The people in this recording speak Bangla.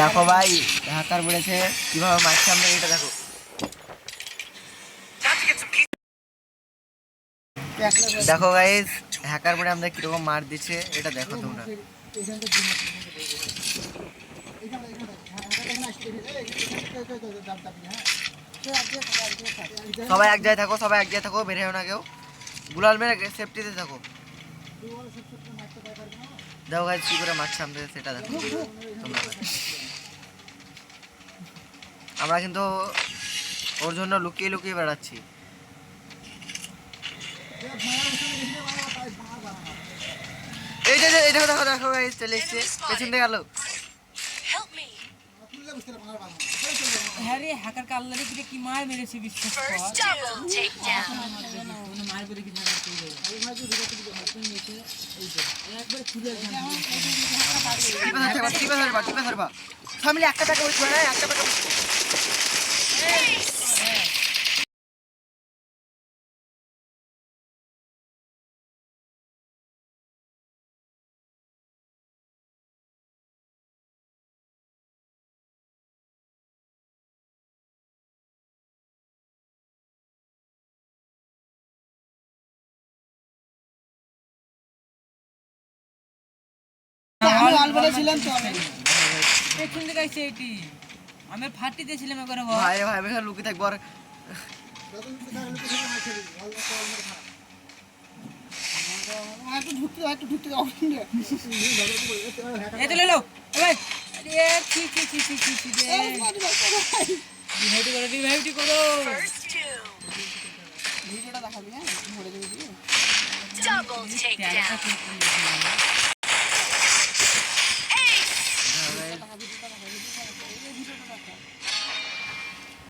দেখো ভাই হাকার পড়েছে কীভাবে মারছে আমরা এটা দেখো। দেখো গাইস হ্যাকার পরে আমরা কীরকম মার দিচ্ছে, এটা দেখো তোমরা। সবাই এক জায়গায় থাকো, সবাই এক জায়গায় থাকো বের না কেউ। গুলাল মেরে সেফটিতে থাকো। দেখো গাছ কি করে মাছ সামনে সেটা দেখো তোমরা আমরা কিন্তু ওর জন্য লুকিয়ে লুকিয়ে বেড়াচ্ছি এইটা এই দেখো দেখো দেখো গাইস চলে এসছে পেছন থেকে গেল me. হ্যাঁ রে হ্যাকার কাল্লারে গিয়ে কি মার মেরেছে বিশ্বাস কর একবার খুলে টিপে টিপে ধরবা টিপে ধরবা ফ্যামিলি একটা টাকা উঠবে না একটা টাকা উঠবে পেছন থেকে আসছে এটি। আমি ফাটি দিয়েছিলাম একবার ভাই ভাই ভাই লুকিয়ে থাকব আর এটা লে লো। এ এ করো করো। First two. Double takedown.